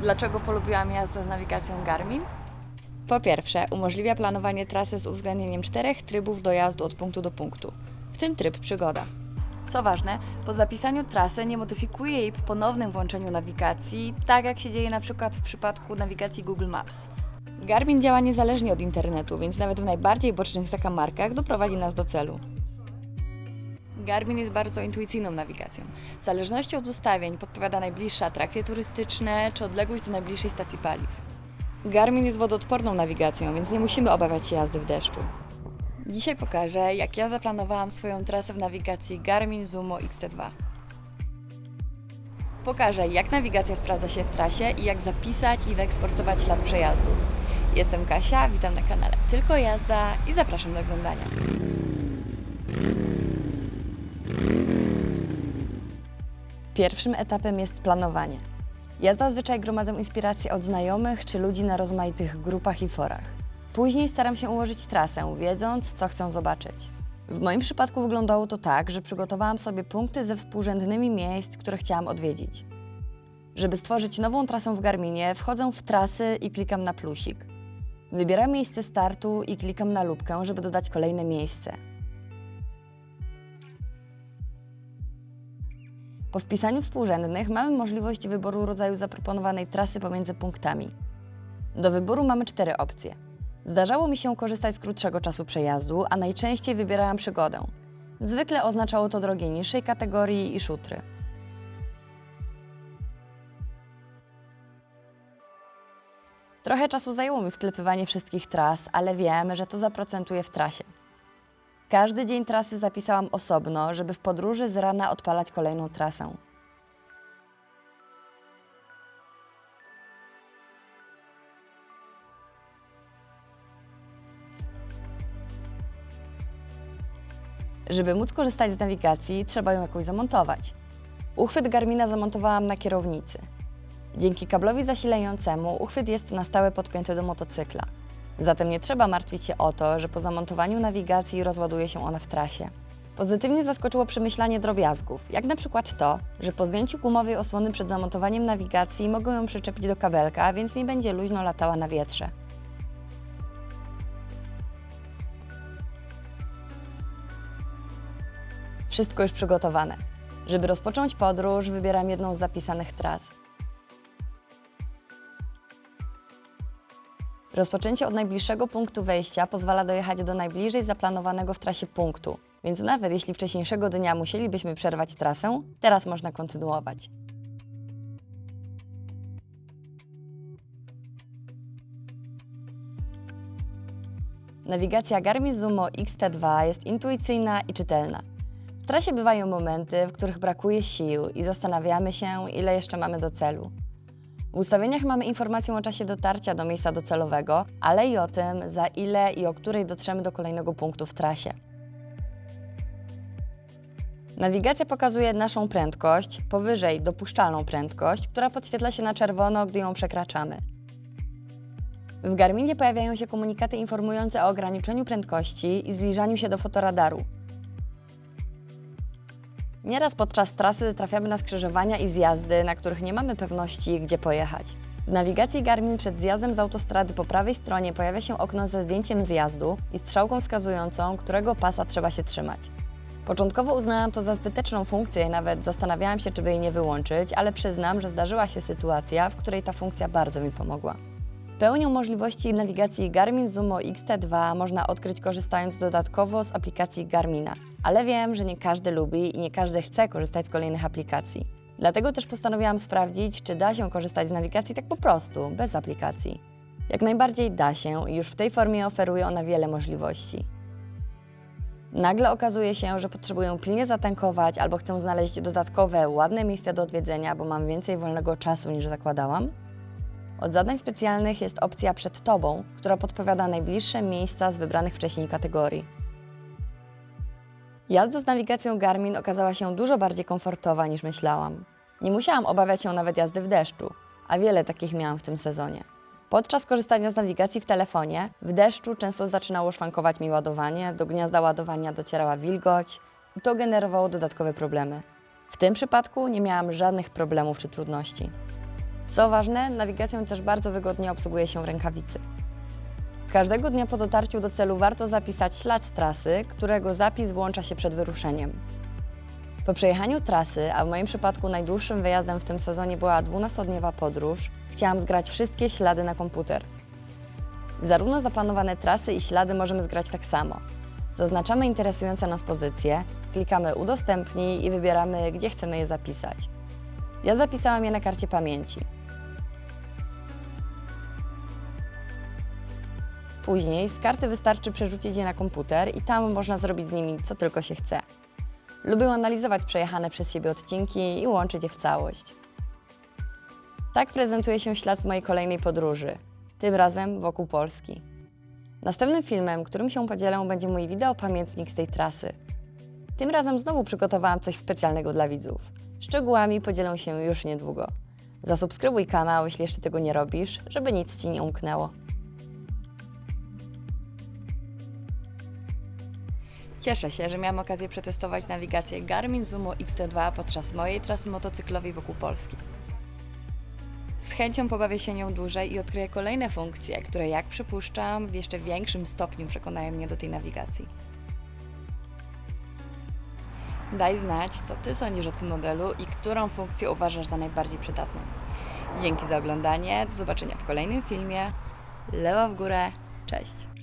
Dlaczego polubiłam jazdę z nawigacją Garmin? Po pierwsze, umożliwia planowanie trasy z uwzględnieniem czterech trybów dojazdu od punktu do punktu, w tym tryb przygoda. Co ważne, po zapisaniu trasy nie modyfikuje jej po ponownym włączeniu nawigacji, tak jak się dzieje na przykład w przypadku nawigacji Google Maps. Garmin działa niezależnie od internetu, więc nawet w najbardziej bocznych zakamarkach doprowadzi nas do celu. Garmin jest bardzo intuicyjną nawigacją. W zależności od ustawień podpowiada najbliższe atrakcje turystyczne czy odległość do najbliższej stacji paliw. Garmin jest wodoodporną nawigacją, więc nie musimy obawiać się jazdy w deszczu. Dzisiaj pokażę, jak ja zaplanowałam swoją trasę w nawigacji Garmin Zumo XT2. Pokażę, jak nawigacja sprawdza się w trasie i jak zapisać i wyeksportować ślad przejazdu. Jestem Kasia, witam na kanale Tylko Jazda i zapraszam do oglądania. Pierwszym etapem jest planowanie. Ja zazwyczaj gromadzę inspiracje od znajomych czy ludzi na rozmaitych grupach i forach. Później staram się ułożyć trasę, wiedząc, co chcę zobaczyć. W moim przypadku wyglądało to tak, że przygotowałam sobie punkty ze współrzędnymi miejsc, które chciałam odwiedzić. Żeby stworzyć nową trasę w Garminie, wchodzę w trasy i klikam na plusik. Wybieram miejsce startu i klikam na lubkę, żeby dodać kolejne miejsce. Po wpisaniu współrzędnych mamy możliwość wyboru rodzaju zaproponowanej trasy pomiędzy punktami. Do wyboru mamy cztery opcje. Zdarzało mi się korzystać z krótszego czasu przejazdu, a najczęściej wybierałam przygodę. Zwykle oznaczało to drogi niższej kategorii i szutry. Trochę czasu zajęło mi wklepywanie wszystkich tras, ale wiem, że to zaprocentuje w trasie. Każdy dzień trasy zapisałam osobno, żeby w podróży z rana odpalać kolejną trasę. Żeby móc korzystać z nawigacji, trzeba ją jakoś zamontować. Uchwyt Garmina zamontowałam na kierownicy. Dzięki kablowi zasilającemu uchwyt jest na stałe podpięty do motocykla. Zatem nie trzeba martwić się o to, że po zamontowaniu nawigacji rozładuje się ona w trasie. Pozytywnie zaskoczyło przemyślanie drobiazgów, jak na przykład to, że po zdjęciu gumowej osłony przed zamontowaniem nawigacji mogą ją przyczepić do kabelka, więc nie będzie luźno latała na wietrze. Wszystko już przygotowane. Żeby rozpocząć podróż, wybieram jedną z zapisanych tras. Rozpoczęcie od najbliższego punktu wejścia pozwala dojechać do najbliżej zaplanowanego w trasie punktu, więc nawet jeśli wcześniejszego dnia musielibyśmy przerwać trasę, teraz można kontynuować. Nawigacja Garmin Zumo XT2 jest intuicyjna i czytelna. W trasie bywają momenty, w których brakuje sił i zastanawiamy się, ile jeszcze mamy do celu. W ustawieniach mamy informację o czasie dotarcia do miejsca docelowego, ale i o tym, za ile i o której dotrzemy do kolejnego punktu w trasie. Nawigacja pokazuje naszą prędkość, powyżej dopuszczalną prędkość, która podświetla się na czerwono, gdy ją przekraczamy. W Garminie pojawiają się komunikaty informujące o ograniczeniu prędkości i zbliżaniu się do fotoradaru. Nieraz podczas trasy trafiamy na skrzyżowania i zjazdy, na których nie mamy pewności, gdzie pojechać. W nawigacji Garmin przed zjazdem z autostrady po prawej stronie pojawia się okno ze zdjęciem zjazdu i strzałką wskazującą, którego pasa trzeba się trzymać. Początkowo uznałam to za zbyteczną funkcję i nawet zastanawiałam się, czy by jej nie wyłączyć, ale przyznam, że zdarzyła się sytuacja, w której ta funkcja bardzo mi pomogła. Pełnią możliwości nawigacji Garmin Zumo XT2 można odkryć korzystając dodatkowo z aplikacji Garmina. Ale wiem, że nie każdy lubi i nie każdy chce korzystać z kolejnych aplikacji. Dlatego też postanowiłam sprawdzić, czy da się korzystać z nawigacji tak po prostu, bez aplikacji. Jak najbardziej da się i już w tej formie oferuje ona wiele możliwości. Nagle okazuje się, że potrzebuję pilnie zatankować albo chcę znaleźć dodatkowe, ładne miejsca do odwiedzenia, bo mam więcej wolnego czasu niż zakładałam. Od zadań specjalnych jest opcja przed Tobą, która podpowiada najbliższe miejsca z wybranych wcześniej kategorii. Jazda z nawigacją Garmin okazała się dużo bardziej komfortowa niż myślałam. Nie musiałam obawiać się nawet jazdy w deszczu, a wiele takich miałam w tym sezonie. Podczas korzystania z nawigacji w telefonie, w deszczu często zaczynało szwankować mi ładowanie, do gniazda ładowania docierała wilgoć i to generowało dodatkowe problemy. W tym przypadku nie miałam żadnych problemów czy trudności. Co ważne, nawigacją też bardzo wygodnie obsługuje się rękawicy. Każdego dnia po dotarciu do celu warto zapisać ślad trasy, którego zapis włącza się przed wyruszeniem. Po przejechaniu trasy, a w moim przypadku najdłuższym wyjazdem w tym sezonie była 12-dniowa podróż, chciałam zgrać wszystkie ślady na komputer. Zarówno zaplanowane trasy i ślady możemy zgrać tak samo. Zaznaczamy interesujące nas pozycje, klikamy udostępnij i wybieramy, gdzie chcemy je zapisać. Ja zapisałam je na karcie pamięci. Później z karty wystarczy przerzucić je na komputer i tam można zrobić z nimi co tylko się chce. Lubię analizować przejechane przez siebie odcinki i łączyć je w całość. Tak prezentuje się ślad z mojej kolejnej podróży, tym razem wokół Polski. Następnym filmem, którym się podzielę, będzie mój wideo pamiętnik z tej trasy. Tym razem znowu przygotowałam coś specjalnego dla widzów. Szczegółami podzielę się już niedługo. Zasubskrybuj kanał, jeśli jeszcze tego nie robisz, żeby nic Ci nie umknęło. Cieszę się, że miałam okazję przetestować nawigację Garmin Zumo XT2 podczas mojej trasy motocyklowej wokół Polski. Z chęcią pobawię się nią dłużej i odkryję kolejne funkcje, które, jak przypuszczam, w jeszcze większym stopniu przekonają mnie do tej nawigacji. Daj znać, co Ty sądzisz o tym modelu i którą funkcję uważasz za najbardziej przydatną. Dzięki za oglądanie, do zobaczenia w kolejnym filmie. Lewa w górę, cześć!